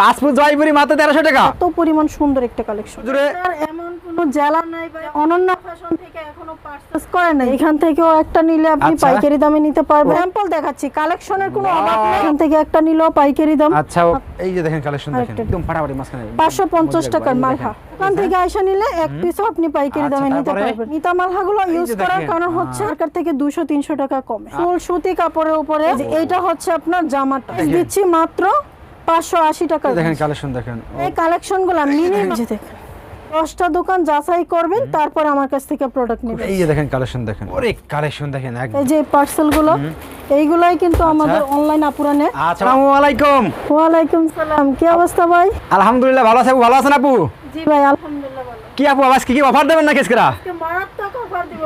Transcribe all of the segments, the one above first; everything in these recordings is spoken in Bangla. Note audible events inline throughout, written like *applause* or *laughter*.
পাসপোর্ট জয়পুরি মাত্র তেরোশো টাকা। এত পরিমাণ সুন্দর একটা কালেকশন জুড়ে এমন কোনো জেলা নাই বা অনন্য ফ্যাশন থেকে এখনও পারচেজ করে নাই। এখান থেকেও একটা নিলে আপনি আচ্ছা। পাইকারি দামে নিতে পারবেন। স্যাম্পল দেখাচ্ছি কালেকশনের কোনো অভাব নেই। এখান থেকে একটা নিলেও পাইকারি দাম। আচ্ছা এই যে দেখেন কালেকশন দেখেন। একদম ফাটাফাটি মাঝখানে। পাঁচশো পঞ্চাশ টাকার মালহা। ওখান থেকে আইসা নিলে এক পিসও আপনি পাইকারি আচ্ছা, দামে নিতে পারবেন। নিতা মালহাগুলো ইউজ করার কারণ হচ্ছে সরকার থেকে দুশো তিনশো টাকা কমে। ফুল সুতি কাপড়ের উপরে এইটা হচ্ছে আপনার জামাটা। দিচ্ছি মাত্র পাঁচশো আশি টাকা দেখেন কালেকশন দেখেন। এই কালেকশনগুলো মিনিমাম দেখেন। দশটা দোকান যাচাই করবেন তারপর আমার কাছ থেকে প্রোডাক্ট নেবেন। এই যে দেখেন কালেকশন দেখেন। ওরে কালেকশন দেখেন এই যে পার্সেলগুলো এইগুলাই কিন্তু আমাদের অনলাইন আপুরানে। আসসালামু আলাইকুম। ওয়ালাইকুম সালাম কি অবস্থা ভাই? আলহামদুলিল্লাহ ভালো আছে ভালো আছেন আপু? জি ভাই আলহামদুলিল্লাহ ভালো। কি আপু আজ কি কি অফার দেবেন না কেসকরা আজকে মারাত্মক অফার দিব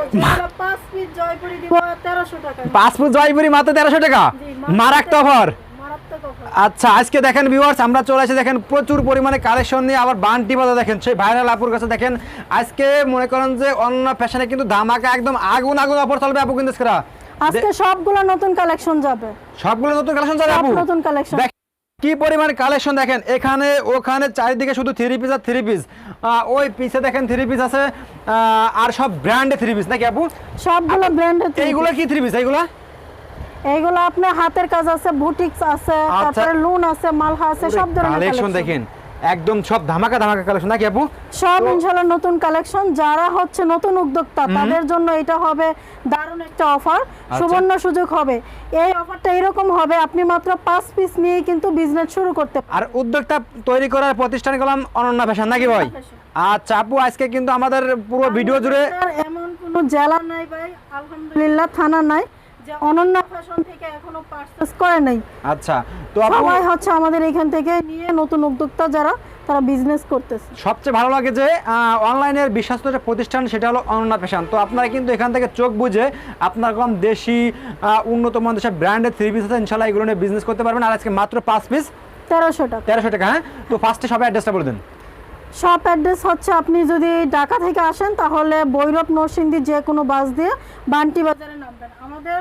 পাঁচ পিস জয়পুরি দিব 1300 টাকা। পাসপোর্ট জয়পুরি মাত্র তেরোশো টাকা? মারাক্ত অফার মারাত্মক অফার আচ্ছা আজকে দেখেন ভিউয়ার্স আমরা চলে এসে দেখেন প্রচুর পরিমাণে কালেকশন নিয়ে আবার বান্টি বাজা দেখেন সেই ভাইরাল আপুর কাছে দেখেন। আজকে মনে করেন যে অন্য ফ্যাশনে কিন্তু ধামাকা একদম আগুন আগুন অফার চলবে আপু কিন্তু আজকে সবগুলো নতুন কালেকশন যাবে। সবগুলো নতুন কালেকশন যাবে আপু? নতুন কালেকশন কি পরিমাণ কালেকশন দেখেন এখানে ওখানে চারিদিকে শুধু থ্রি পিস আর থ্রি পিস ওই পিসে দেখেন থ্রি পিস আছে আর সব ব্র্যান্ডে থ্রি পিস নাকি আপু? সবগুলো ব্র্যান্ডে এইগুলো কি থ্রি পিস এইগুলো? এইগুলো আপনার হাতের কাজ আছে বুটিক্স আছে আচ্ছা। তারপরে লুন আছে মালহা আছে সব ধরনের কালেকশন দেখেন একদম সব ধামাকা ধামাকা কালেকশন নাকি আপু? সব ইনশাআল্লাহ নতুন কালেকশন যারা হচ্ছে নতুন উদ্যোক্তা তাদের জন্য এটা হবে দারুণ একটা অফার আচ্ছা। সুবর্ণ সুযোগ হবে। এই অফারটা এরকম হবে আপনি মাত্র পাঁচ পিস নিয়ে কিন্তু বিজনেস শুরু করতে আর উদ্যোক্তা তৈরি করার প্রতিষ্ঠান করলাম অনন্য ফ্যাশন নাকি ভাই? আচ্ছা আপু আজকে কিন্তু আমাদের পুরো ভিডিও জুড়ে এমন কোনো জেলা নাই ভাই আলহামদুলিল্লাহ থানা নাই। অনন্য ফ্যাশন থেকে এখনও পারচেজ করে নাই। আচ্ছা তো সবাই হচ্ছে আমাদের এখান থেকে নিয়ে নতুন উদ্যোক্তা যারা তারা বিজনেস করতেছে। সবচেয়ে ভালো লাগে যে অনলাইনের বিশ্বস্ত যে প্রতিষ্ঠান সেটা হলো অনন্যা ফ্যাশন তো আপনারা কিন্তু এখান থেকে চোখ বুঝে আপনার কম দেশি উন্নত মানের সব ব্র্যান্ডের থ্রি পিস আছে ইনশাল্লাহ এগুলো নিয়ে বিজনেস করতে পারবেন। আর আজকে মাত্র পাঁচ পিস তেরোশো টাকা। তেরোশো টাকা হ্যাঁ? তো ফার্স্টে সবাই অ্যাড্রেসটা বলে দেন। শপ অ্যাড্রেস হচ্ছে আপনি যদি ঢাকা থেকে আসেন তাহলে বৈরব নরসিংদী যে কোনো বাস দিয়ে বান্টি বাজারে নামবেন। আমাদের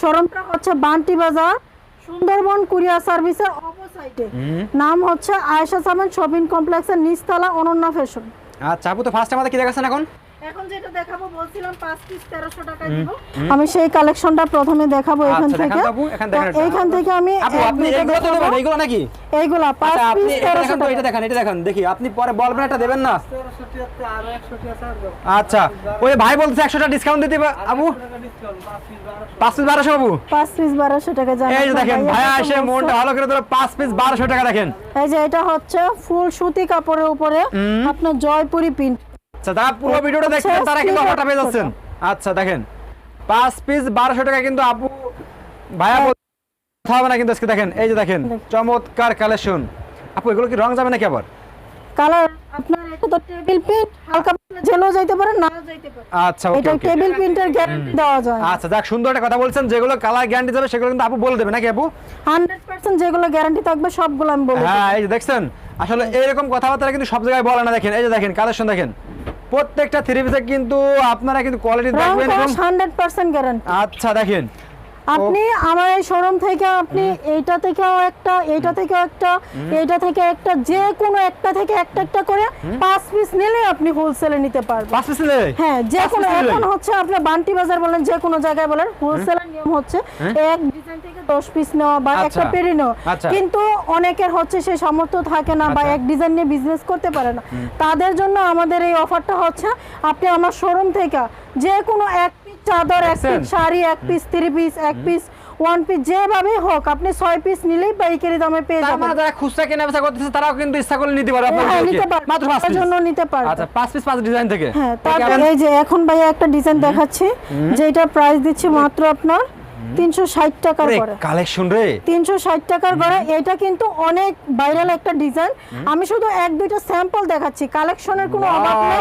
শোরুমটা হচ্ছে বান্টি বাজার সুন্দরবন কুরিয়ার সার্ভিসের অপোসাইটে। নাম হচ্ছে আয়েশা সামান শপিং কমপ্লেক্সের নিচতলা অনন্যা ফ্যাশন। আচ্ছা আপু তো ফার্স্ট আমাদের কি দেখাচ্ছেন এখন? এখন যেটা দেখাবো বলছিলাম পাঁচ পিস তেরোশো টাকায় দিব। আমি সেই কালেকশনটা প্রথমে দেখাবো এখান আচ্ছা, থেকে। এখান এটা। এইখান থেকে আমি আপনি এগুলো তো দেবেন এইগুলো নাকি? এইগুলা পাঁচ আচ্ছা পিস এটা তেরোশো দেখান তো টাকা। এটা দেখান এটা দেখান। দেখি আপনি পরে বলবেন এটা দেবেন না? আচ্ছা ওই ভাই বলছে একশো টাকা ডিসকাউন্ট দিতে আপু পাঁচ পিস বারোশো বাবু? পাঁচ পিস বারোশো টাকা জামা এই দেখেন এসে বলছে? মনটা ভালো করে দিল পাঁচ পিস বারোশো টাকা দেখেন। এই যে এটা হচ্ছে ফুল সুতি কাপড়ের উপরে আপনার জয়পুরি প্রিন্ট আচ্ছা তারা পুরো ভিডিওটা দেখছেন তারা কিন্তু অফারটা পেয়ে যাচ্ছেন। আচ্ছা দেখেন পাঁচ পিস বারোশো টাকা কিন্তু আপু ভাইয়া কথা হবে না কিন্তু আজকে দেখেন এই যে দেখেন চমৎকার কালেকশন আপু এগুলো কি রং যাবে নাকি আবার? কালার আপনার এটা তো টেবিল প্রিন্ট হালকা পাতলা যাইতে পারে নাও যাইতে পারে। আচ্ছা ওকে এটা টেবিল প্রিন্টের গ্যারান্টি দেওয়া যায়। আচ্ছা যাক সুন্দর একটা কথা বলছেন যেগুলো কালার গ্যারান্টি যাবে সেগুলো কিন্তু আপু বলে দেবে নাকি আপু? যেগুলো গ্যারান্টি থাকবে সবগুলো আমি বলে হ্যাঁ এই যে দেখছেন আসলে এইরকম কথাবার্তা কিন্তু সব জায়গায় বলে না দেখেন এই যে দেখেন কালেকশন দেখেন। প্রত্যেকটা থ্রি পিসে কিন্তু আপনারা কিন্তু কোয়ালিটি দেখবেন এবং হান্ড্রেড পার্সেন্ট গ্যারান্টি আচ্ছা দেখেন। আপনি আমার এই শোরুম থেকে আপনি এইটা থেকেও একটা এইটা থেকেও একটা এইটা থেকে একটা যে কোনো একটা থেকে একটা একটা করে পাঁচ পিস নিলে আপনি হোলসেলে নিতে পারবেন। পাঁচ পিস নিলে? হ্যাঁ যে কোনো এখন হচ্ছে আপনার বান্টি বাজার বলেন যে কোনো জায়গায় বলেন হোলসেলের নিয়ম হচ্ছে এক ডিজাইন থেকে দশ পিস নেওয়া বা আচ্ছা। একটা পেরি নেওয়া। আচ্ছা। কিন্তু অনেকের হচ্ছে সেই সামর্থ্য থাকে না বা আচ্ছা। এক ডিজাইন নিয়ে বিজনেস করতে পারে না। তাদের জন্য আমাদের এই অফারটা হচ্ছে আপনি আমার শোরুম থেকে যে কোনো এক চাদর এক পিস শাড়ি এক পিস থ্রি পিস এক পিস ওয়ান পিস যেভাবে হোক আপনি ছয় পিস নিলেই পাইকারি দামে পেয়ে তার যাবেন। মানে যারা খুচরা কেনা বেচা করতেছে তারাও কিন্তু ইচ্ছা করলে নিতে পারবে আপনার হ্যাঁ নিতে পারবে মাত্র পাঁচ তার জন্য নিতে পারবে। আচ্ছা পাঁচ পিস পাঁচ ডিজাইন থেকে। হ্যাঁ তারপরে এই যে এখন ভাইয়া একটা ডিজাইন দেখাচ্ছি যেটা প্রাইস দিচ্ছি মাত্র আপনার তিনশো ষাট টাকার করে কালেকশন রে? তিনশো ষাট টাকার করে এটা কিন্তু অনেক ভাইরাল একটা ডিজাইন আমি শুধু এক দুইটা স্যাম্পল দেখাচ্ছি। কালেকশনের কোনো অভাব নেই।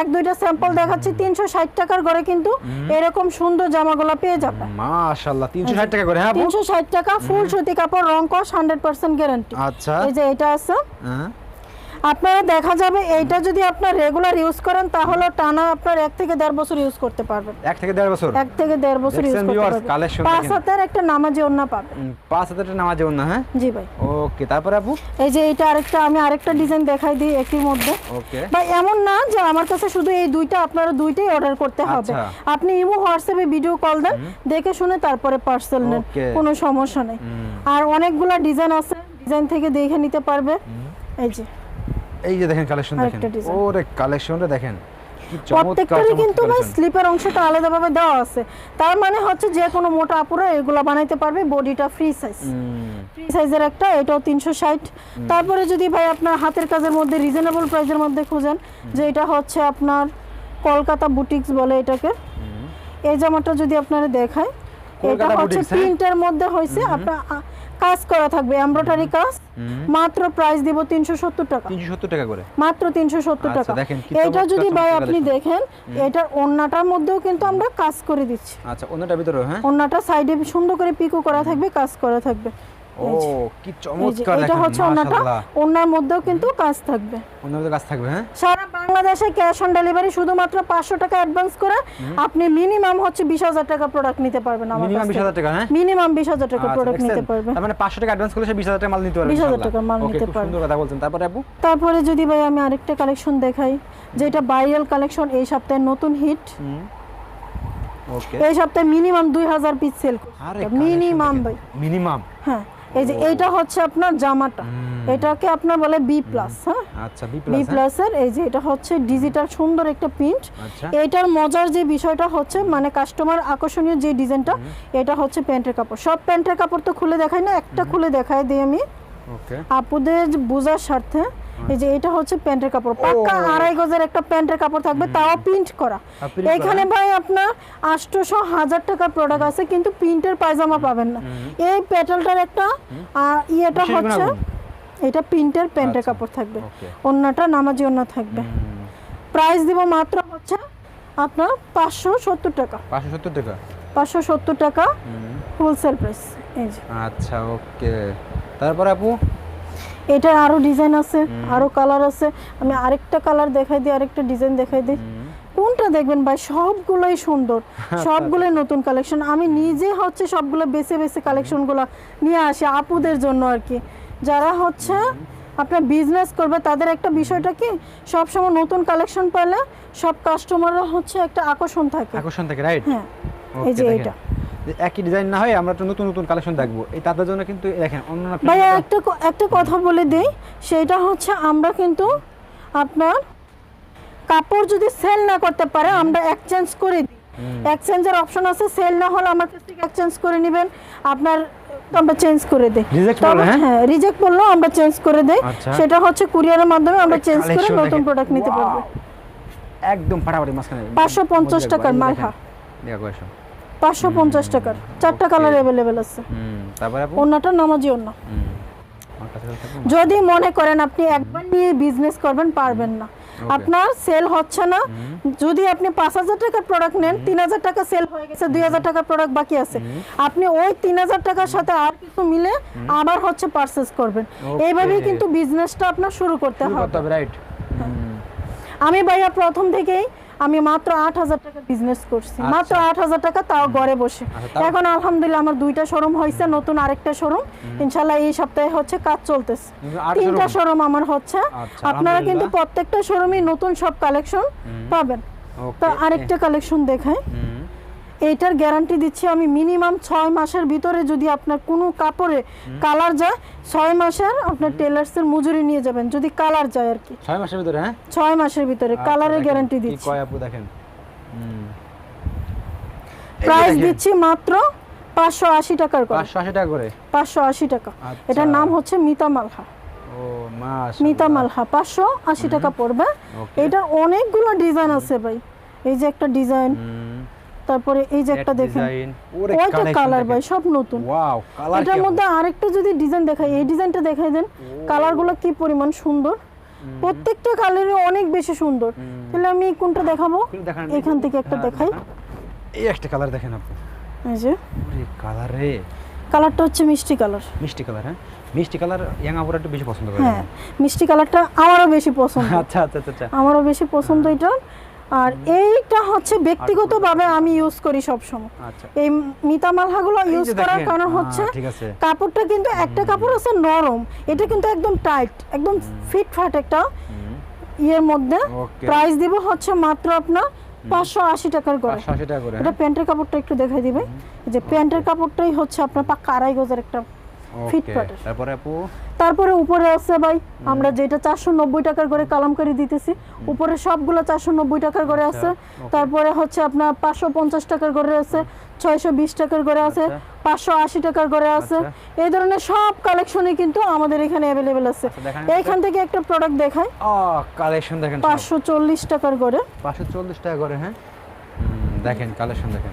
এক দুইটা স্যাম্পল দেখাচ্ছি। তিনশো ষাট টাকার করে কিন্তু এরকম সুন্দর জামাগুলো পেয়ে যাবে। মাশাআল্লাহ 360 টাকা করে হ্যাঁ আপু? তিনশো ষাট টাকা ফুল সুতি কাপড় রং কস হান্ড্রেড পার্সেন্ট গ্যারান্টি আচ্ছা। এই যে এটা আছে। হ্যাঁ। আপনারা দেখা যাবে এইটা যদি আপনার রেগুলার ইউজ করেন তাহলে টানা আপনার এক থেকে দেড় বছর ইউজ করতে পারবেন। এক থেকে দেড় বছর? এক থেকে দেড় বছর ইউজ করতে পারবেন। পাঁচ। হাতের একটা নামাজি ওন্না পাবেন। পাঁচ হাজার টাকা নামাজ যেমন না হ্যাঁ? জি ভাই। ওকে তারপরে আপু? এই যে এটা আরেকটা আমি আরেকটা ডিজাইন দেখাই দিই একই মধ্যে। ওকে বা এমন না যে আমার কাছে শুধু এই দুইটা আপনারা দুইটাই অর্ডার করতে হবে। আচ্ছা। আপনি ইমো হোয়াটসঅ্যাপে ভিডিও কল দেন দেখে শুনে তারপরে পার্সেল নেন। কোনো সমস্যা নেই। আর অনেকগুলা ডিজাইন আছে ডিজাইন থেকে দেখে নিতে পারবে। এই যে। এই যে দেখেন কালেকশন দেখেন। ওরে কালেকশনটা দেখেন। প্রত্যেকটারই কিন্তু ভাই। স্লিপের অংশটা আলাদাভাবে দেওয়া আছে। তার মানে হচ্ছে যে কোনো মোটা আপুরা এগুলো বানাইতে পারবে বডিটা ফ্রি সাইজ ফ্রি সাইজের একটা এটাও তিনশো ষাট। তারপরে যদি ভাই আপনার হাতের কাজের মধ্যে রিজনেবল প্রাইসের মধ্যে খুঁজেন যে এটা হচ্ছে আপনার কলকাতা বুটিক্স বলে এটাকে। এই জামাটা যদি আপনারা দেখায় এটা হচ্ছে হ্যাঁ? প্রিন্টের মধ্যে হয়েছে আপনার কাজ করা থাকবে এমব্রয়ডারি কাজ মাত্র প্রাইস দিব তিনশো সত্তর টাকা। 370 টাকা করে? মাত্র তিনশো সত্তর আচ্ছা, টাকা। এটা যদি ভাই আপনি দেখেন এটার ওন্নাটার মধ্যেও কিন্তু আমরা কাজ করে দিচ্ছি। আচ্ছা ওন্নাটার ভিতরে হ্যাঁ? ওন্নাটা সাইডে সুন্দর করে পিকো করা থাকবে কাজ করা থাকবে। ও কি চমৎকার এটা হচ্ছে ওন্নাটা মাশাআল্লাহ। মধ্যেও কিন্তু কাজ থাকবে। অন্য কাজ থাকবে হ্যাঁ? সারা বাংলাদেশে ক্যাশ অন ডেলিভারি শুধুমাত্র পাঁচশো টাকা অ্যাডভান্স করে আপনি মিনিমাম হচ্ছে বিশ হাজার টাকা প্রোডাক্ট নিতে পারবেন আমার মিনিমাম বিশ হাজার টাকা হ্যাঁ? মিনিমাম টাকা আচ্ছা, প্রোডাক্ট নিতে পারবেন। মানে পাঁচশো টাকা অ্যাডভান্স করলে সে বিশ হাজার টাকা মাল নিতে পারবে 20,000 ইনশাআল্লাহ। মাল নিতে পারবে। সুন্দর কথা বলছেন। তারপরে আপু তারপরে যদি ভাই আমি আরেকটা কালেকশন দেখাই যেটা ভাইরাল কালেকশন এই সপ্তাহে নতুন হিট ওকে। এই সপ্তাহে মিনিমাম দুই হাজার পিস সেল আরে মিনিমাম ভাই। মিনিমাম হ্যাঁ। এই যে এটা হচ্ছে আপনার জামাটা। এটাকে আপনার বলে বি প্লাস হ্যাঁ? আচ্ছা বি বি প্লাস এর এই যে এটা হচ্ছে ডিজিটাল সুন্দর একটা প্রিন্ট আচ্ছা। এটার মজার যে বিষয়টা হচ্ছে মানে কাস্টমার আকর্ষণীয় যে ডিজাইনটা এটা হচ্ছে প্যান্টের কাপড়। সব প্যান্টের কাপড় তো খুলে দেখাই না একটা খুলে দেখাই দিই আমি। ওকে। আপুদের বোঝার স্বার্থে এই যে এটা হচ্ছে প্যান্টের কাপড়। পাক্কা আড়াই গজের একটা প্যান্টের কাপড় থাকবে তাও প্রিন্ট করা। এখানে ভাই আপনার আটশোশো হাজার টাকার প্রোডাক্ট আছে কিন্তু প্রিন্টের পায়জামা পাবেন না। এই প্যাটেলটার একটা ইয়েটা হচ্ছে এটা প্রিন্টের প্যান্টের আচ্ছা, কাপড় থাকবে। অন্যটা নামাজি অন্য থাকবে। প্রাইস দিব মাত্র হচ্ছে আপনার পাঁচশো সত্তর টাকা। পাঁচশো সত্তর টাকা? পাঁচশো সত্তর টাকা হোলসেল প্রাইস আচ্ছা ওকে। তারপরে আপু? এটার আরও ডিজাইন আছে আরও কালার আছে। আমি আরেকটা কালার দেখাই দিই আরেকটা ডিজাইন দেখাই দিই। কোনটা দেখবেন ভাই? সবগুলোই সুন্দর। *laughs* সবগুলোই নতুন কালেকশন আমি নিজে হচ্ছে সবগুলো বেছে বেছে কালেকশনগুলো নিয়ে আসি আপুদের জন্য আর কি। যারা হচ্ছে আপনার বিজনেস করবে তাদের একটা বিষয়টা কি? সব সময় নতুন কালেকশন পেলে সব কাস্টমাররা হচ্ছে একটা আকর্ষণ থাকে। আকর্ষণ থাকে রাইট হ্যাঁ। এই যে এইটা। একই ডিজাইন না হয় আমরা নতুন নতুন কালেকশন দেখব। এই তাদের জন্য কিন্তু দেখেন অন্য ভাইয়া একটা একটা কথা বলে দিই। সেটা হচ্ছে আমরা কিন্তু আপনার কাপড় যদি সেল না করতে পারে আমরা এক্সচেঞ্জ করে দিই। এক্সচেঞ্জের অপশন আছে সেল না হলে আমার কাছ থেকে এক্সচেঞ্জ করে নেবেন। আপনার আমরা চেঞ্জ করে দিই। হ্যাঁ? হ্যাঁ রিজেক্ট করলেও আমরা চেঞ্জ করে দেই। আচ্ছা। সেটা হচ্ছে কুরিয়ারের মাধ্যমে আমরা চেঞ্জ করে নতুন প্রোডাক্ট নিতে পারব। একদম ফাটাফাটি মাঝখানে। 550 টাকার মাল, হ্যাঁ। দেখো এসো পাঁচশো পঞ্চাশ টাকার। চারটা কালার অ্যাভেলেবেল আছে। হুম তারপরে আপু? অন্যটা নামাজি থাকবে যদি মনে করেন আপনি একবার নিয়ে বিজনেস করবেন পারবেন না। আপনার সেল হচ্ছে না। যদি আপনি পাঁচ হাজার টাকার প্রোডাক্ট নেন তিন হাজার টাকা সেল হয়ে গেছে দুই হাজার টাকার প্রোডাক্ট বাকি আছে। আপনি ওই তিন হাজার টাকার সাথে আর কিছু মিলে আবার হচ্ছে পারচেস করবেন। এইভাবেই কিন্তু বিজনেসটা আপনার শুরু করতে হবে। করতে হবে রাইট আমি ভাইয়া প্রথম থেকেই আমি মাত্র আট হাজার টাকা বিজনেস করছি। আচ্ছা। মাত্র আট হাজার টাকা তাও ঘরে বসে। আচ্ছা, এখন আলহামদুলিল্লাহ আমার দুইটা শোরুম হয়েছে নতুন আরেকটা শোরুম ইনশাল্লাহ এই সপ্তাহে হচ্ছে কাজ চলতেছে। তিনটা শোরুম আমার হচ্ছে। আচ্ছা, আপনারা কিন্তু প্রত্যেকটা শোরুমে নতুন সব কালেকশন পাবেন। তো আরেকটা কালেকশন হুম। এইটার গ্যারান্টি দিচ্ছি আমি মিনিমাম ছয় মাসের ভিতরে যদি আপনার কোনো কাপড়ে কালার যায় ছয় মাসের আপনার টেলার্সের মজুরি নিয়ে যাবেন যদি কালার যায় আর কি। ছয় মাসের ভিতরে হ্যাঁ? ছয় মাসের ভিতরে আচ্ছা, কালারের দেখেন, গ্যারান্টি কি দিচ্ছি। কয় আপু দেখেন। প্রাইস দিচ্ছি মাত্র পাঁচশো আশি টাকার করে। 580 টাকা করে? পাঁচশো আশি টাকা। আচ্ছা। এটার নাম হচ্ছে মিতা মালহা। মিতা মালহা পাঁচশো আশি টাকা পড়বে। এটার অনেকগুলো ডিজাইন আছে ভাই। এই যে একটা ডিজাইন তারপরে এই যে একটা দেখেন ওইটা কালার ভাই সব নতুন। ওয়াও কালার এটার মধ্যে আরেকটা যদি ডিজাইন দেখাই এই ডিজাইনটা দেখাই দেন কালারগুলো কি পরিমাণ সুন্দর। প্রত্যেকটা কালারই অনেক বেশি সুন্দর। তাহলে আমি কোনটা দেখাবো? এখান থেকে একটা হ্যাঁ, দেখাই। এই একটা কালার দেখেন আপু এই যে। ওরে কালার রে। কালারটা হচ্ছে মিষ্টি কালার মিষ্টি কালার হ্যাঁ? মিষ্টি কালার ইয়াং আপুরা একটু বেশি পছন্দ করে হ্যাঁ মিষ্টি কালারটা আমারও বেশি পছন্দ। আচ্ছা আচ্ছা আচ্ছা আচ্ছা। আমারও বেশি পছন্দ এটা আর এইটা হচ্ছে ব্যক্তিগতভাবে আমি ইউজ করি সব সময় আচ্ছা। এই মিতা মালহাগুলো ইউজ করার কারণ হ্যাঁ, হচ্ছে কাপড়টা কিন্তু একটা কাপড় আছে নরম এটা কিন্তু একদম টাইট একদম ফিট ফাট একটা ইয়ের মধ্যে। প্রাইস দিব হচ্ছে মাত্র আপনার পাঁচশো আশি টাকার করে। এটা প্যান্টের কাপড়টা একটু দেখাই দিবে। যে প্যান্টের কাপড়টাই হচ্ছে আপনার পাক্কা আড়াই গজের একটা ফিট ওকে ফাটের। তারপরে আপু? তারপরে উপরে আছে ভাই আমরা যেটা চারশো নব্বই টাকার করে কালামকারি দিতেছি উপরে সবগুলো চারশো নব্বই টাকার করে আছে আচ্ছা, তারপরে হচ্ছে আপনার পাঁচশো পঞ্চাশ টাকার করে আছে ছয়শো বিশ টাকার করে আছে আচ্ছা। পাঁচশো আশি টাকার করে আছে এই ধরনের সব কালেকশনই কিন্তু আমাদের এখানে অ্যাভেলেবেল আছে। আচ্ছা, এইখান থেকে একটা প্রোডাক্ট দেখাই। ও কালেকশন দেখেন পাঁচশো চল্লিশ টাকার করে পাঁচশো চল্লিশ টাকা করে হ্যাঁ? দেখেন কালেকশন দেখেন।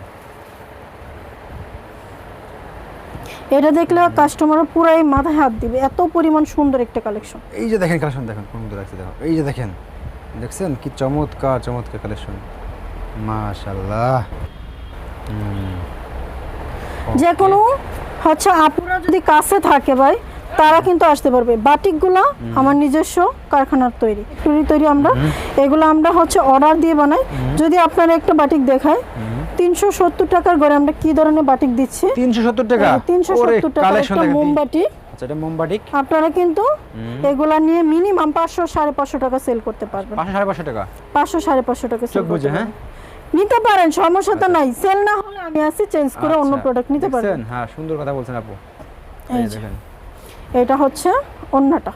এটা দেখলে কাস্টমার পুরাই মাথায় হাত দিবে। এত পরিমাণ সুন্দর একটা কালেকশন এই যে দেখেন কালেকশন দেখেন কোন রাখছি দেখো। এই যে দেখেন দেখছেন কি চমৎকার চমৎকার কালেকশন মাশাল্লাহ যে কোনো হচ্ছে আপুরা যদি কাছে থাকে ভাই তারা কিন্তু আসতে পারবে। বাটিকগুলো আমার নিজস্ব কারখানার তৈরি। তৈরি তৈরি আমরা। এগুলো আমরা হচ্ছে অর্ডার দিয়ে বানাই। যদি আপনারা একটা বাটিক দেখায় তিনশো সত্তর টাকার ঘরে আমরা কি ধরনের বাটিক দিচ্ছি? তিনশো সত্তর টাকা? তিনশো ওরে সত্তর টাকা একটা মোমবাটি। আচ্ছা এটা মোমবাটিক। আপনারা কিন্তু এগুলা নিয়ে মিনিমাম পাঁচশো সাড়ে পাঁচশো টাকা সেল করতে পারবেন। পাঁচশো সাড়ে পাঁচশো টাকা? পাঁচশো সাড়ে পাঁচশো টাকা চোখ সেল বুঝে হ্যাঁ? নিতে পারেন সমস্যা তো নাই। সেল না হলে আমি আসি চেঞ্জ করে অন্য আচ্ছা, প্রোডাক্ট নিতে পারবেন। হ্যাঁ সুন্দর কথা বলছেন আপু। এই এই দেখেন। এটা হচ্ছে অন্যটা।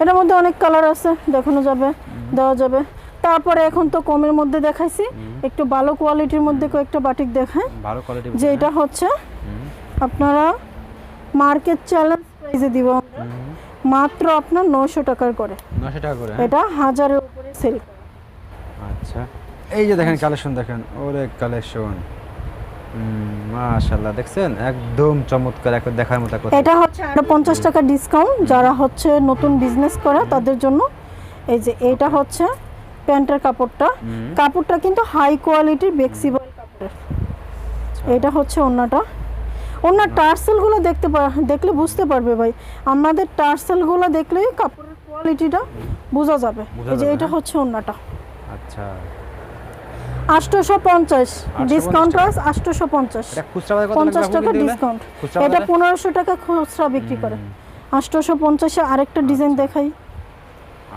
এটার মধ্যে অনেক কালার আছে দেখানো যাবে দেওয়া যাবে। তারপরে এখন তো কমের মধ্যে দেখাইছি। একটু ভালো কোয়ালিটির মধ্যে কয়েকটা বাটিক দেখায় ভালো কোয়ালিটি যে এটা হচ্ছে আপনারা মার্কেট চ্যালেঞ্জ প্রাইসে দিব মাত্র আপনার নশো টাকার করে। নশো টাকা করে হ্যাঁ? এটা হাজারের উপরে সেল আচ্ছা। এই যে দেখেন কালেকশন দেখেন ওরে কালেকশন মাশাল্লাহ দেখছেন? একদম চমৎকার একবার দেখার মতো কথা এটা হচ্ছে আরও পঞ্চাশ টাকা ডিসকাউন্ট যারা হচ্ছে নতুন বিজনেস করে তাদের জন্য। এই যে এটা হচ্ছে প্যান্টের কাপড়টা। কাপড়টা কিন্তু হাই কোয়ালিটির ফ্লেক্সিবল কাপড়ের। এটা হচ্ছে অন্যটা অন্য টার্সেলগুলো দেখতে দেখলে বুঝতে পারবে ভাই। আমাদের টার্সেলগুলো দেখলেই কাপড়ের কোয়ালিটিটা বোঝা যাবে। এই যে এটা? হচ্ছে অন্যটা আচ্ছা। আটশোশো পঞ্চাশ। 850 ডিসকাউন্ট। প্রাইস আটশোশো পঞ্চাশ। এটা খুচরা বাজারে কত পঞ্চাশ টাকা? ডিসকাউন্ট এটা? পনেরোশো টাকা খুচরা বিক্রি করে। আটশোশো পঞ্চাশে আরেকটা ডিজাইন দেখাই।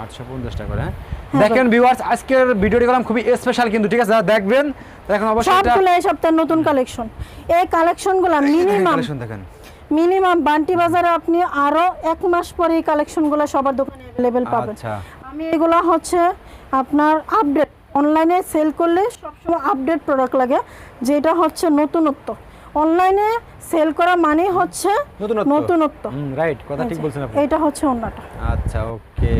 আটশো পঞ্চাশ টাকা করে হ্যাঁ? হ্যাঁ, দেখেন ভিউয়ার্স আজকের ভিডিওটি করলাম খুবই স্পেশাল কিন্তু ঠিক আছে যারা দেখবেন এখন অবশ্যই এটা সবগুলো এই সপ্তাহের নতুন কালেকশন এই কালেকশনগুলো মিনিমাম কালেকশন দেখেন। মিনিমাম বান্টি বাজারে আপনি আরও এক মাস পরে এই কালেকশনগুলো সবার দোকানে অ্যাভেলেবেল পাবেন। আচ্ছা। আমি এগুলো হচ্ছে আপনার আপডেট অনলাইনে সেল করলে সবসময় আপডেট প্রোডাক্ট লাগে যেটা হচ্ছে নতুনত্ব। অনলাইনে সেল করা মানে হচ্ছে নতুনত্ব। নতুনত্ব। রাইট কথা ঠিক বলছেন আপনি। এটা হচ্ছে অন্যটা। আচ্ছা ওকে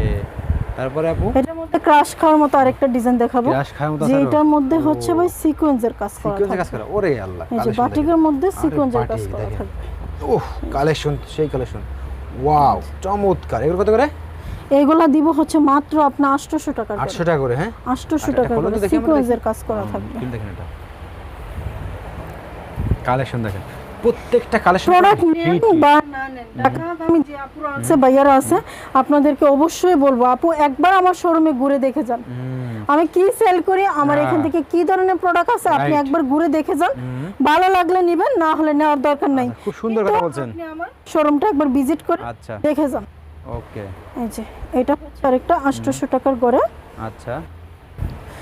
তারপরে আপু? মধ্যে ক্রাশ খাওয়ার মতো আরেকটা ডিজাইন দেখাবো। ক্রাশ খাওয়ার মতো যে এটার মধ্যে হচ্ছে ভাই সিকোয়েন্সের কাজ করা সিকোয়েন্সে কাজ করে ওরে আল্লাহ এই যে বাটিকের মধ্যে সিকোয়েন্সের কাজ করা থাকবে। ওহ কালেকশন সেই কালেকশন ওয়াও চমৎকার। এগুলো কত করে? এইগুলা দিব হচ্ছে মাত্র আপনার আটশোশো টাকা আটশো টাকা করে হ্যাঁ? আটশোশো আচ্ছা, টাকা করে। সিকোয়েন্সের কাজ করা থাকবে। দেখেন এটা। কালেকশন দেখেন। প্রত্যেকটা কালেকশন প্রোডাক্ট নেন বা না নেন। ঢাকা আমি যে আপুরা আছে ভাইয়ারা আছে আপনাদেরকে অবশ্যই বলব আপু একবার আমার শোরুমে ঘুরে দেখে যান। আমি কি সেল করি আমার এখান হ্যাঁ। থেকে কি ধরনের প্রোডাক্ট আছে আপনি একবার ঘুরে দেখে যান। ভালো লাগলে নেবেন না হলে নেওয়ার দরকার নাই। খুব সুন্দর কথা বলছেন। আমার শোরুমটা একবার ভিজিট করে আচ্ছা। দেখে যান। ওকে। এই যে এটা হচ্ছে আরেকটা আটশোশো টাকার করে আচ্ছা।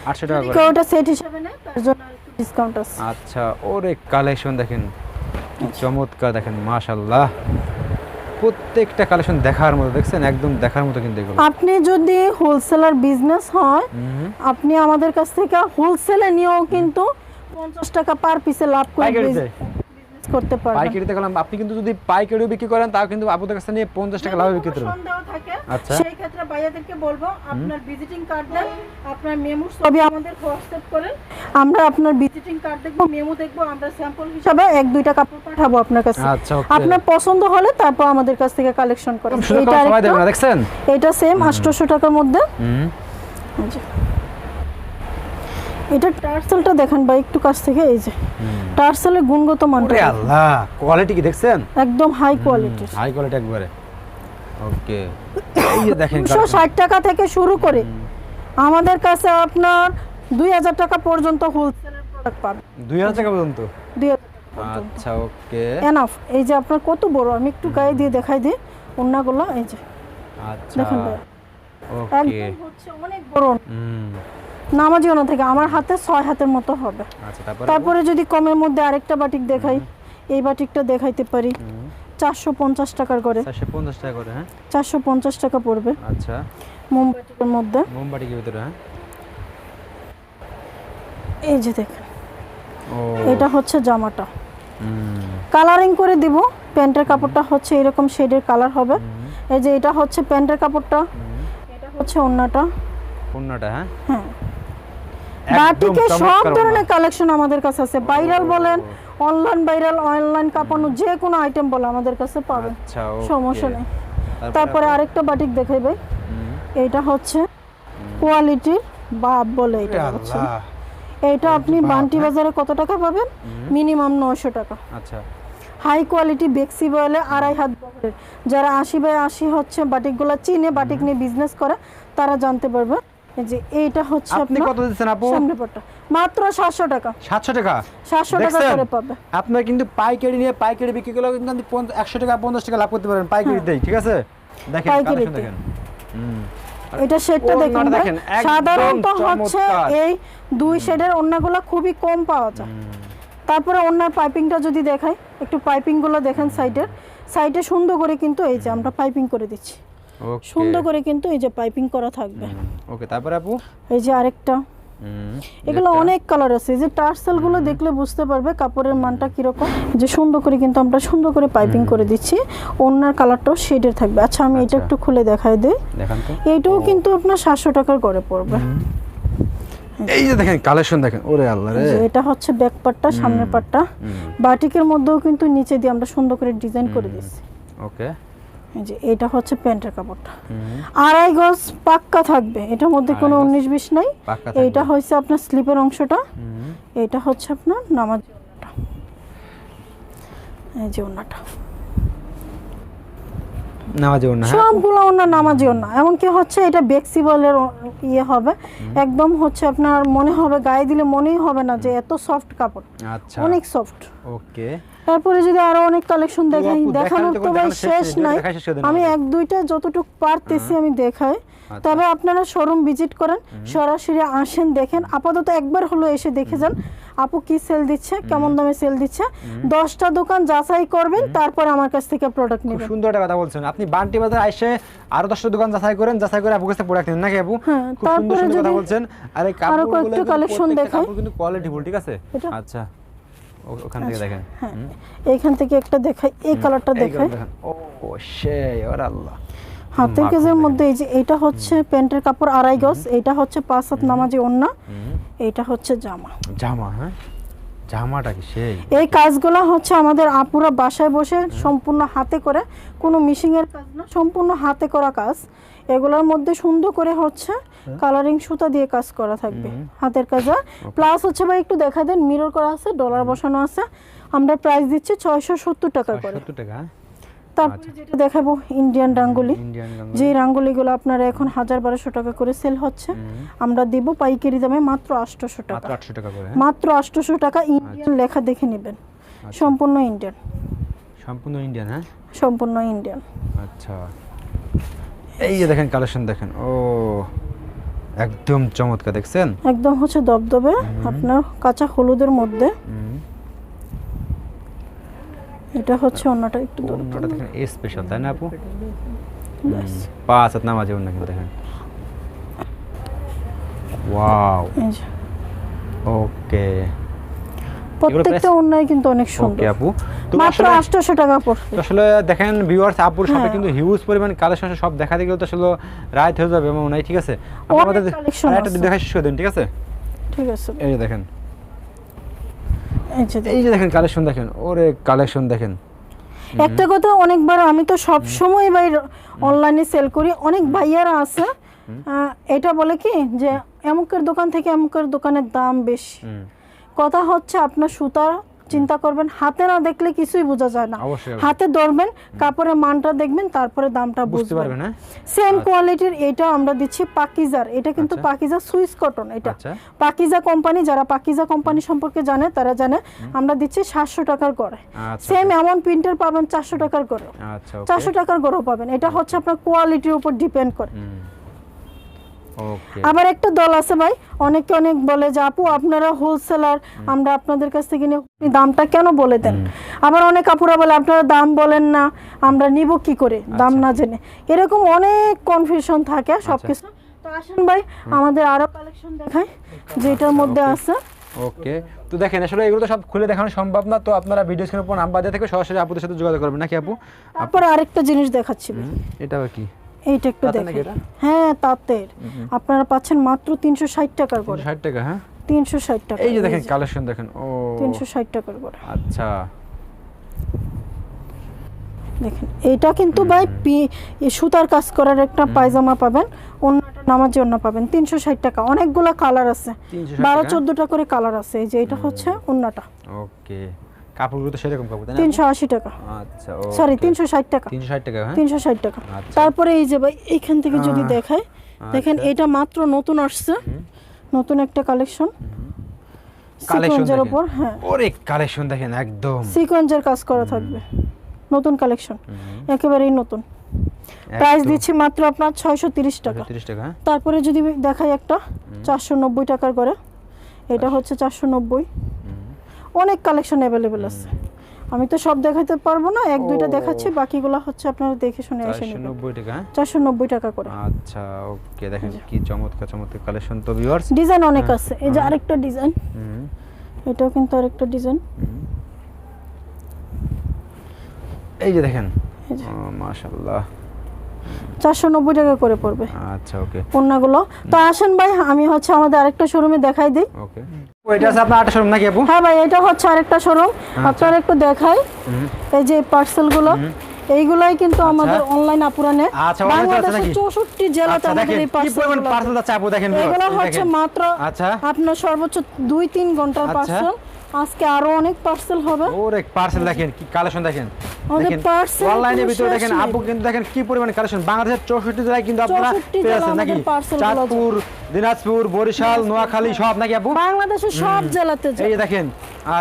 আটশো টাকা করে কেউ ওটা সেট হিসাবে নেয় তার জন্য ডিসকাউন্ট আছে। আচ্ছা ওরে কালেকশন দেখেন। চমৎকার দেখেন মাশাল্লাহ প্রত্যেকটা কালেকশন দেখার মতো দেখছেন? একদম দেখার মতো কিন্তু এগুলো। আপনি যদি হোলসেলার বিজনেস হয় আপনি আমাদের কাছ থেকে হোলসেলে নিয়েও কিন্তু পঞ্চাশ টাকা পার পিসে লাভ করে করতে পারবেন পাইকারিতে গেলাম আপনি কিন্তু যদি পাইকারিও বিক্রি করেন তাও কিন্তু আপনাদের কাছে নিয়ে পঞ্চাশ টাকা লাভে বিক্রি সন্দেহ থাকে। আচ্ছা। সেই ক্ষেত্রে ভাইয়াদেরকে বলব আপনার ভিজিটিং কার্ড দেন আপনার মেমো ছবি আমাদের হোয়াটসঅ্যাপ করেন। আমরা আপনার ভিজিটিং কার্ড দেখব মেমো দেখব আমরা স্যাম্পল হিসাবে এক দুইটা কাপড় পাঠাবো আপনার কাছে আচ্ছা আপনার পছন্দ হলে তারপর আমাদের কাছ থেকে কালেকশন করেন। এটা এটা সেম আটশোশো টাকার মধ্যে। হুম। যে। এটা টার্সেলটা দেখেন ভাই একটু কাছ থেকে এই যে। টার্সেলের গুণগত মানটা আল্লাহ কোয়ালিটি কি দেখছেন? একদম হাই কোয়ালিটির হাই কোয়ালিটি একবারে। ওকে এই যে দেখেন দুশো ষাট টাকা থেকে শুরু করে আমাদের কাছে আপনার দুই হাজার টাকা পর্যন্ত হোলসেলের প্রোডাক্ট পাবেন দুই হাজার টাকা পর্যন্ত? আচ্ছা ওকে এনাফ এই যে আপনার কত বড় আমি একটু গায়ে দিয়ে দেখাই দিই। ওন্নাগুলো এই যে। আচ্ছা। দেখেন ভাই। ওকে একদম হচ্ছে অনেক বড়। হুম। নামাজি ওনা থেকে আমার হাতে ছয় হাতের মতো হবে। আচ্ছা তারপরে? যদি কমের মধ্যে আরেকটা বাটিক দেখাই এই বাটিকটা দেখাইতে পারি। চারশো পঞ্চাশ টাকার করে। চারশো পঞ্চাশ টাকা করে হ্যাঁ? চারশো পঞ্চাশ টাকা পড়বে। আচ্ছা। মোমবাটিকের মধ্যে। মোমবাটি কি ভিতরে হ্যাঁ? এই যে দেখেন। এটা হচ্ছে জামাটা। কালারিং করে দিব। প্যান্টের কাপড়টা হচ্ছে এরকম শেডের কালার হবে। এই যে এটা হচ্ছে প্যান্টের কাপড়টা। এটা হচ্ছে ওন্নাটা। পণ্যটা হ্যাঁ? হ্যাঁ। বাটিকে সব ধরনের কালেকশন আমাদের কাছে আছে। ভাইরাল বলেন অনলাইন ভাইরাল অনলাইন কাপানো যে কোনো আইটেম বলে আমাদের কাছে পাবেন আচ্ছা সমস্যা নেই। তারপরে আরেকটা বাটিক দেখাই ভাই। হুম। হচ্ছে কোয়ালিটির বাপ বলে এটা হচ্ছে। এইটা আপনি বান্টি বাজারে কত টাকা পাবেন? মিনিমাম নয়শো টাকা। আচ্ছা। হাই কোয়ালিটি বেক্সি বলে আড়াই হাত যারা আশি বাই আশি হচ্ছে বাটিকগুলো চিনে বাটিক নিয়ে বিজনেস করে তারা জানতে পারবে। যে এইটা হচ্ছে আপনি কত দিচ্ছেন আপু? মাত্র সাতশো টাকা। সাতশো টাকা? সাতশো টাকা করে পাবে। আপনার কিন্তু পাইকারি নিয়ে পাইকারি বিক্রি করলেও কিন্তু আপনি একশো টাকা পঞ্চাশ টাকা লাভ করতে পারেন। পাইকারিতেই ঠিক আছে? দেখেন হ্যাঁ। কালেকশন দেখেন। হুম। এটা শেডটা ওড়নাটা দেখেন দেখেন, সাধারণত হচ্ছে এই দুই শেডের ওড়নাগুলো খুবই কম পাওয়া যায়। তারপরে ওড়নার পাইপিংটা যদি দেখাই একটু পাইপিংগুলো দেখেন সাইডের সাইডে সুন্দর করে কিন্তু এই যে আমরা পাইপিং করে দিচ্ছি। সুন্দর করে কিন্তু এই যে পাইপিং করা থাকবে। ওকে তারপরে আপু? এই যে আরেকটা। এগুলো অনেক কালার আছে। এই যে টার্সেলগুলো দেখলে বুঝতে পারবে কাপড়ের মানটা কীরকম। যে সুন্দর করে কিন্তু আমরা সুন্দর করে পাইপিং করে দিচ্ছি। ওনার কালারটাও শেডের থাকবে। আচ্ছা আমি এটা আচ্ছা। একটু খুলে দেখাই দিই। দেখান তো। এইটাও কিন্তু আপনার সাতশো টাকার করে পড়বে। এই যে দেখেন কালেকশন দেখেন। ওরে আল্লাহ রে। এটা হচ্ছে ব্যাক পার্টটা সামনের পার্টটা বাটিকের মধ্যেও কিন্তু নিচে দিয়ে আমরা সুন্দর করে ডিজাইন করে দিচ্ছি। ওকে যে এটা হচ্ছে প্যান্টের কাপড়টা। আড়াই গজ পাক্কা থাকবে। এটার মধ্যে কোনো উনিশ বিশ নাই। এইটা হচ্ছে আপনার স্লিপের অংশটা। এটা হচ্ছে আপনার নামাজ এই যে ওনাটা নামাজে ওড়না হ্যাঁ? সবগুলো ওনার নামাজি ওনা এমনকি হচ্ছে এটা বেক্সিবলের ইয়ে হবে। একদম হচ্ছে আপনার মনে হবে গায়ে দিলে মনেই হবে না যে এত সফট কাপড়। আচ্ছা। অনেক সফট। ওকে। তারপরে যদি আরও অনেক কালেকশন দেখাই দেখানোর তো ভাই শেষ নাই। আমি এক দুইটা যতটুকু পারতেছি আমি দেখাই। আচ্ছা। তবে আপনারা শোরুম ভিজিট করেন সরাসরি আসেন দেখেন। আপাতত একবার হলো এসে দেখে যান। আপু কি সেল দিচ্ছে কেমন দামে সেল দিচ্ছে? দশটা দোকান যাচাই করবেন তারপর আমার কাছ থেকে প্রোডাক্ট নেবেন। সুন্দর একটা কথা বলছেন। আপনি বান্টি বাজার আইসে আরও দশটা দোকান যাচাই করেন যাচাই করে আপু কাছে প্রোডাক্ট নিন নাকি আপু? হ্যাঁ, খুব সুন্দর কথা বলছেন। আর কাপড়গুলো প্রত্যেকটা দেখাই। কিন্তু কোয়ালিটি ফুল ঠিক আছে? আচ্ছা। ওখান থেকে দেখেন। হ্যাঁ। এইখান থেকে একটা দেখাই এই কালারটা দেখাই। ও সেই ওর আল্লাহ। হাতের মাখন কেজের মধ্যে এই যে এটা হচ্ছে প্যান্টের কাপড় আড়াই গজ এটা হচ্ছে পাঁচ হাত নামাজি ওন্না এইটা হচ্ছে জামা। জামা হ্যাঁ? জামাটা কি সেই? এই কাজগুলো হচ্ছে আমাদের আপুরা বাসায় বসে সম্পূর্ণ হাতে করে কোনো মিশিং এর কাজ না সম্পূর্ণ হাতে করা কাজ। এগুলোর মধ্যে সুন্দর করে হচ্ছে কালারিং সুতা দিয়ে কাজ করা থাকবে হাতের কাজ। প্লাস হচ্ছে ভাই একটু দেখা দেন মিরর করা আছে ডলার বসানো আছে। আমরা প্রাইস দিচ্ছি ছয়শো সত্তর টাকা করে। টাকা? হ্যাঁ? তারপরে যেটা দেখাবো ইন্ডিয়ান রাঙ্গুলি। ইন্ডিয়ান যে রাঙ্গুলিগুলো আপনারা এখন হাজার বারোশো টাকা করে সেল হচ্ছে আমরা দিব পাইকারি দামে মাত্র আটশোশো টাকা। মাত্র টাকা হ্যাঁ? মাত্র আটশোশো টাকা ইন্ডিয়ান লেখা দেখে নেবেন। সম্পূর্ণ ইন্ডিয়ান সম্পূর্ণ ইন্ডিয়ান হ্যাঁ? সম্পূর্ণ ইন্ডিয়ান আচ্ছা। এই যে দেখেন কালেকশন দেখেন ও একদম চমৎকার দেখছেন? একদম হচ্ছে দবদবে আপনার কাঁচা হলুদের মধ্যে। এটা হচ্ছে অন্যটা একটু অন্যটা দেখেন এ স্পেশাল তাই না আপু। পাঁচ হাত নামাজে অন্য কিন্তু দেখেন। ওয়াও ওকে প্রত্যেকটা অন্যায় কিন্তু অনেক ওকে আপু। মাত্র আসলে আটশোশো টাকা পড়বে আসলে দেখেন ভিউয়ার্স আপুর সাথে হ্যাঁ। কিন্তু হিউজ পরিমাণ কালেকশন সব দেখাতে গেলে তো আসলে রাইট হয়ে যাবে এমন ঠিক আছে? আমাদের collection দেখা শেষ করে দিন ঠিক আছে? ঠিক আছে। এই যে দেখেন। এই যে দেখেন। কালেকশন দেখেন ওরে কালেকশন দেখেন। একটা কথা অনেকবার আমি তো সব সময় ভাই অনলাইনে সেল করি অনেক ভাইয়ারা আছে এটা বলে কি যে এমুকের দোকান থেকে এমুকের দোকানের দাম বেশি। কথা হচ্ছে আপনার সুতা চিন্তা করবেন হাতে না দেখলে কিছুই বোঝা যায় না। হাতে ধরবেন কাপড়ের মানটা দেখবেন তারপরে দামটা বুঝতে পারবেন হ্যাঁ? সেম কোয়ালিটির এটা আমরা দিচ্ছি পাকিজার। এটা কিন্তু আচ্ছা। পাকিজা সুইস কটন এটা। আচ্ছা। পাকিজা কোম্পানি যারা পাকিজা কোম্পানি সম্পর্কে জানে তারা জানে আমরা দিচ্ছি সাতশো টাকার করে আচ্ছা সেম এমন প্রিন্টের পাবেন চারশো টাকার করে আচ্ছা চারশো টাকার গড়ও পাবেন। এটা হচ্ছে আপনার কোয়ালিটির উপর ডিপেন্ড করে। আবার একটা দল আছে ভাই অনেকে অনেক বলে যে আপু আপনারা হোলসেলার আমরা আপনাদের কাছ থেকে নিয়ে দামটা কেন বলে দেন? আবার অনেক আপুরা বলে আপনারা দাম বলেন না আমরা নিব কি করে? দাম আচ্ছা। না জেনে। এরকম অনেক কনফিউশন থাকে সবকিছু। তো আসেন ভাই আমাদের আরও কালেকশন দেখাই যেটার মধ্যে আছে। ওকে তো দেখেন আসলে এগুলো তো সব খুলে দেখানো সম্ভব না। তো আপনারা ভিডিও স্ক্রিনের উপর নাম্বার দিয়ে থেকে সরাসরি আপুদের সাথে যোগাযোগ করবেন। নাকি আপু? তারপরে আরেকটা জিনিস দেখাচ্ছি। এটা কি? এইটা একটু দেখেন। হ্যাঁ তাঁতের। আপনারা পাচ্ছেন মাত্র তিনশো ষাট টাকার করে। ষাট টাকা হ্যাঁ? তিনশো ষাট টাকা। এই যে দেখেন কালেকশন দেখেন ও। তিনশো ষাট টাকার করে। আচ্ছা। দেখেন এটা কিন্তু ভাই পি- সুতার কাজ করার একটা পায়জামা পাবেন অন্যটা নামার জন্য পাবেন। তিনশো ষাট টাকা। অনেকগুলা কালার আছে। বারো টাকা? চোদ্দটা করে কালার আছে। এই যে এটা হচ্ছে অন্যটা। ওকে। কাপড়গুলো তো সেরকম কাপড় তাই না? তিনশো আশি টাকা। আচ্ছা সরি তিনশো ষাট টাকা। তিনশো ষাট টাকা হ্যাঁ? তিনশো ষাট টাকা। আচ্ছা। তারপরে এই যে ভাই এইখান থেকে যদি দেখায় দেখেন আচ্ছা। এটা মাত্র নতুন আসছে। নতুন একটা কালেকশন। কালেকশন সিকোয়েন্সের উপর হ্যাঁ। ওরে কালেকশন দেখেন একদম। সিকোয়েন্সের কাজ করা থাকবে। নতুন কালেকশন। একেবারেই নতুন। প্রাইস দিচ্ছি মাত্র আপনার ছয়শো তিরিশ টাকা। তিরিশ টাকা হ্যাঁ? তারপরে যদি দেখাই একটা চারশো নব্বই টাকার করে। এটা হচ্ছে চারশো নব্বই। অনেক কালেকশন অ্যাভেলেবেল আছে। আমি তো সব দেখাতে পারব না এক দুইটা দেখাচ্ছি বাকিগুলো হচ্ছে আপনারা দেখে শুনে চারশো নব্বই টাকা হ্যাঁ? চারশো নব্বই টাকা করে। আচ্ছা ওকে দেখেন কি চমৎকার চমৎকার কালেকশন তো ভিউয়ার্স ডিজাইন অনেক আছে। এই যে আরেকটা ডিজাইন হুম। এটাও কিন্তু আরেকটা ডিজাইন এই যে দেখেন। মাশাআল্লাহ। চারশো নব্বই টাকা করে পড়বে। আচ্ছা ওকে পণ্যগুলো। তো আসেন ভাই আমি হচ্ছে আমাদের আরেকটা শোরুমে দেখাই দিই। ওকে ওইটা আছে আপনার আটটা শোরুম নাকি আপু? হ্যাঁ ভাই এটা হচ্ছে আরেকটা শোরুম। আপনার একটু দেখাই। এই যে পার্সেলগুলো এইগুলাই কিন্তু আমাদের অনলাইন আপুরানে আচ্ছা, online আছে বাংলাদেশের নাকি? চৌষট্টি জেলাতে আচ্ছা আমাদের এই কি পরিমাণ পার্সেল পার্সেল আপু দেখেন এগুলো হচ্ছে মাত্র আচ্ছা। আপনার সর্বোচ্চ দুই তিন ঘণ্টার আচ্ছা। পার্সেল আজকে আরও অনেক পার্সেল হবে। ওরে পার্সেল দেখেন কি কালেকশন দেখেন। অনলাইনের ভিতরে দেখেন আপু কিন্তু দেখেন কি পরিমাণ কালেকশন বাংলাদেশের চৌষট্টি জেলায় কিন্তু আপনারা পেয়ে আছেন নাকি আমাদের parcel গুলো আছে। চাঁদপুর দিনাজপুর বরিশাল নোয়াখালী সব নাকি আপু? বাংলাদেশের সব জেলাতে এই যে দেখেন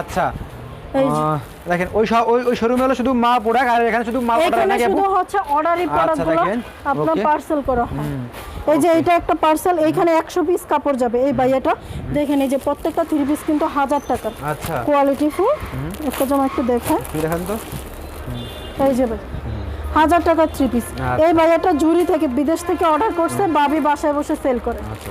আচ্ছা। এই যে। আহ, দেখেন ওই ওই ওই শোরুমে হলো শুধু মাল প্রোডাক্ট আর এখানে শুধু মাল প্রোডাক্ট নাকি আপু? হচ্ছে অর্ডারি আচ্ছা, প্রোডাক্টগুলো আপনার পার্সেল করা হয়। এই যে এটা একটা পার্সেল এইখানে একশো পিস কাপড় যাবে এই বাইয়াটা। দেখেন এই যে প্রত্যেকটা থ্রি পিস কিন্তু হাজার টাকার আচ্ছা। কোয়ালিটি ফুল একটা যেমন একটু দেখেন। দেখেন তো। এই যে ভাই হাজার টাকার থ্রি পিস আচ্ছা। এই বাজারটা জুরি থেকে বিদেশ থেকে অর্ডার করছে বাবি বাসায় বসে সেল করে। আচ্ছা।